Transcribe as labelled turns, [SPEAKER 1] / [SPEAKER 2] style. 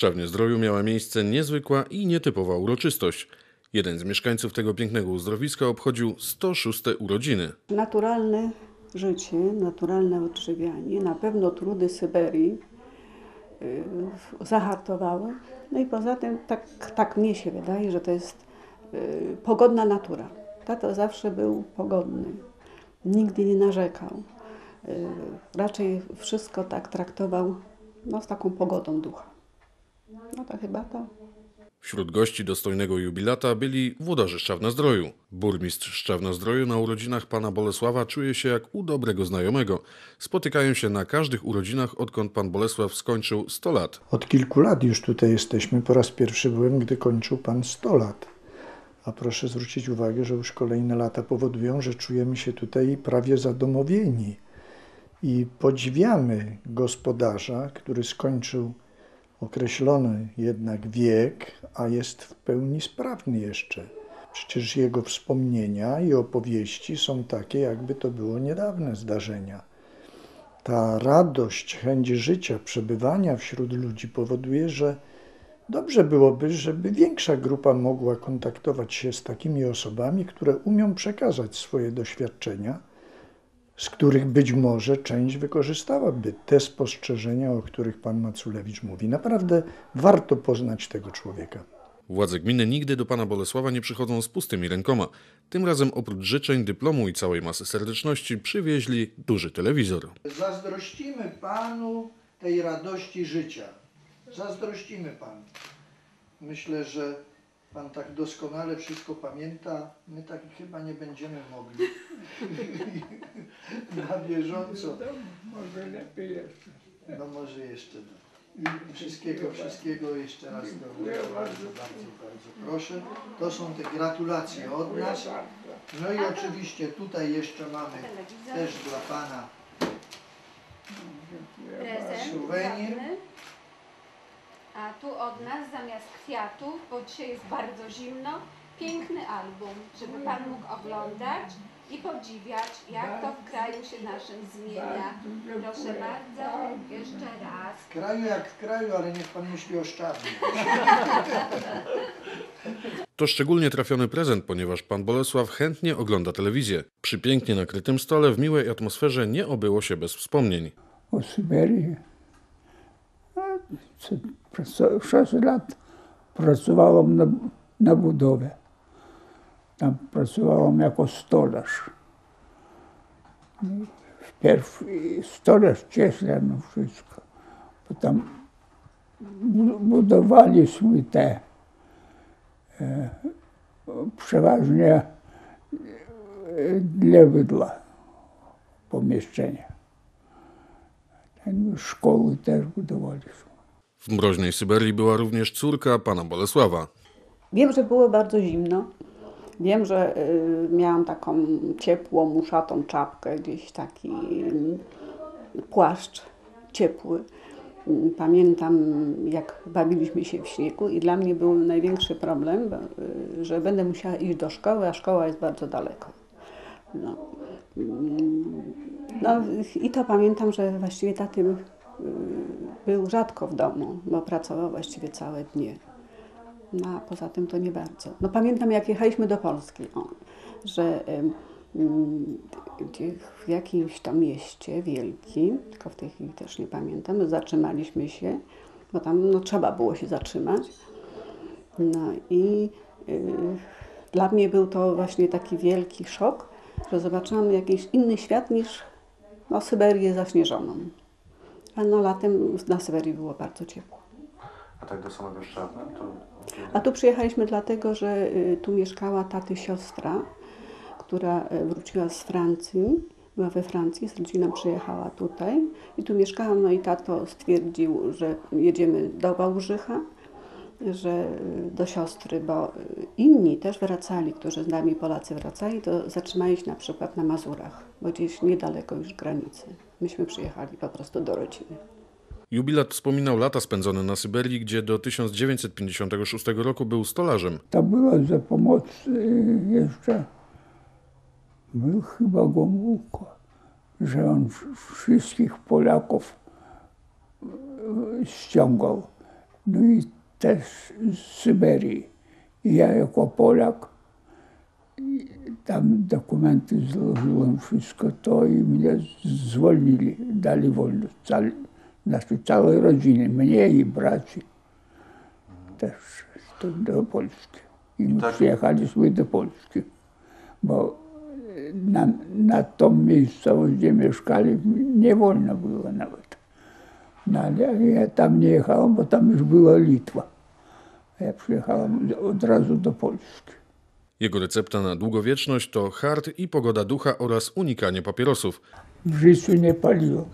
[SPEAKER 1] Szczawnie Zdroju miała miejsce niezwykła i nietypowa uroczystość. Jeden z mieszkańców tego pięknego uzdrowiska obchodził 106 urodziny.
[SPEAKER 2] Naturalne życie, naturalne odżywianie, na pewno trudy Syberii y, zahartowały. No i poza tym, tak, tak mnie się wydaje, że to jest y, pogodna natura. Tato zawsze był pogodny, nigdy nie narzekał. Y, raczej wszystko tak traktował no, z taką pogodą ducha. No to chyba to.
[SPEAKER 1] Wśród gości dostojnego jubilata byli włodarze Szczawna-Zdroju. Burmistrz Szczawna-Zdroju na urodzinach pana Bolesława czuje się jak u dobrego znajomego. Spotykają się na każdych urodzinach, odkąd pan Bolesław skończył 100 lat.
[SPEAKER 3] Od kilku lat już tutaj jesteśmy. Po raz pierwszy byłem, gdy kończył pan 100 lat. A proszę zwrócić uwagę, że już kolejne lata powodują, że czujemy się tutaj prawie zadomowieni. I podziwiamy gospodarza, który skończył określony jednak wiek, a jest w pełni sprawny jeszcze. Przecież jego wspomnienia i opowieści są takie, jakby to było niedawne zdarzenia. Ta radość, chęć życia, przebywania wśród ludzi powoduje, że dobrze byłoby, żeby większa grupa mogła kontaktować się z takimi osobami, które umią przekazać swoje doświadczenia z których być może część wykorzystałaby te spostrzeżenia, o których pan Maculewicz mówi. Naprawdę warto poznać tego człowieka.
[SPEAKER 1] Władze gminy nigdy do pana Bolesława nie przychodzą z pustymi rękoma. Tym razem oprócz życzeń, dyplomu i całej masy serdeczności przywieźli duży telewizor.
[SPEAKER 3] Zazdrościmy panu tej radości życia. Zazdrościmy panu. Myślę, że Pan tak doskonale wszystko pamięta, my tak chyba nie będziemy mogli na bieżąco.
[SPEAKER 4] Może lepiej jeszcze.
[SPEAKER 3] No może jeszcze. no. Wszystkiego, wszystkiego jeszcze raz dobrego. Bardzo, bardzo, bardzo proszę. To są te gratulacje od nas. No i oczywiście tutaj jeszcze mamy też dla Pana
[SPEAKER 5] prezent
[SPEAKER 3] Suwenir.
[SPEAKER 5] A tu od nas zamiast kwiatów, bo dzisiaj jest bardzo zimno, piękny album, żeby Pan mógł oglądać i podziwiać, jak to w kraju się naszym zmienia. Proszę bardzo, jeszcze raz.
[SPEAKER 3] w kraju jak w kraju, ale niech Pan myśli o Szczawnie.
[SPEAKER 1] To szczególnie trafiony prezent, ponieważ pan Bolesław chętnie ogląda telewizję. Przy pięknie nakrytym stole w miłej atmosferze nie obyło się bez wspomnień.
[SPEAKER 4] O Syberii. Praco- 6 lat pracowałam na, na budowie. Tam pracowałam jako stolarz. Wpierw stolarz cieśla, no wszystko. Potem bu- budowaliśmy te e, przeważnie e, dla bydła pomieszczenia. Szkoły też budowaliśmy.
[SPEAKER 1] W mroźnej Syberii była również córka pana Bolesława.
[SPEAKER 2] Wiem, że było bardzo zimno. Wiem, że y, miałam taką ciepłą, muszatą czapkę, gdzieś taki y, płaszcz ciepły. Y, Pamiętam, jak bawiliśmy się w śniegu i dla mnie był największy problem, y, że będę musiała iść do szkoły, a szkoła jest bardzo daleko. No. Mm, No i to pamiętam, że właściwie taty y, był rzadko w domu, bo pracował właściwie całe dnie. No a poza tym to nie bardzo. No pamiętam jak jechaliśmy do Polski, o, że gdzie w jakimś tam mieście wielkim, tylko w tej chwili też nie pamiętam, zatrzymaliśmy się, bo tam no, trzeba było się zatrzymać. No i y, dla mnie był to właśnie taki wielki szok, że zobaczyłam jakiś inny świat niż no, Syberię zaśnieżoną. A no latem na Syberii było bardzo ciepło.
[SPEAKER 1] A tak do samego Szczawna? To...
[SPEAKER 2] A tu przyjechaliśmy dlatego, że y, tu mieszkała taty siostra, która y, wróciła z Francji, była we Francji, z rodziną przyjechała tutaj i tu mieszkałam, no i tato stwierdził, że jedziemy do Wałbrzycha, że y, do siostry, bo y, inni też wracali, którzy z nami Polacy wracali, to zatrzymali się na przykład na Mazurach, bo gdzieś niedaleko już granicy. Myśmy przyjechali po prostu do rodziny.
[SPEAKER 1] Jubilat wspominał lata spędzone na Syberii, gdzie do 1956 roku był stolarzem.
[SPEAKER 4] To było za pomoc y, jeszcze był chyba Gomułko, że on wsz- wszystkich Polaków ściągał no i też z Syberii. I ja jako Polak tam dokumenty złożyłem, wszystko to i mnie zwolnili, dali wolność. Cali, znaczy całej rodziny, mnie i braci też do, Polski. I my przyjechaliśmy do Polski, bo na, na tą miejscowość, gdzie mieszkali, nie wolno było nawet. No ale ja tam nie jechałem, bo tam już była Litwa. A ja przyjechałem od razu do Polski.
[SPEAKER 1] Jego recepta na długowieczność to hart i pogoda ducha oraz unikanie papierosów.
[SPEAKER 4] W życiu nie paliłem.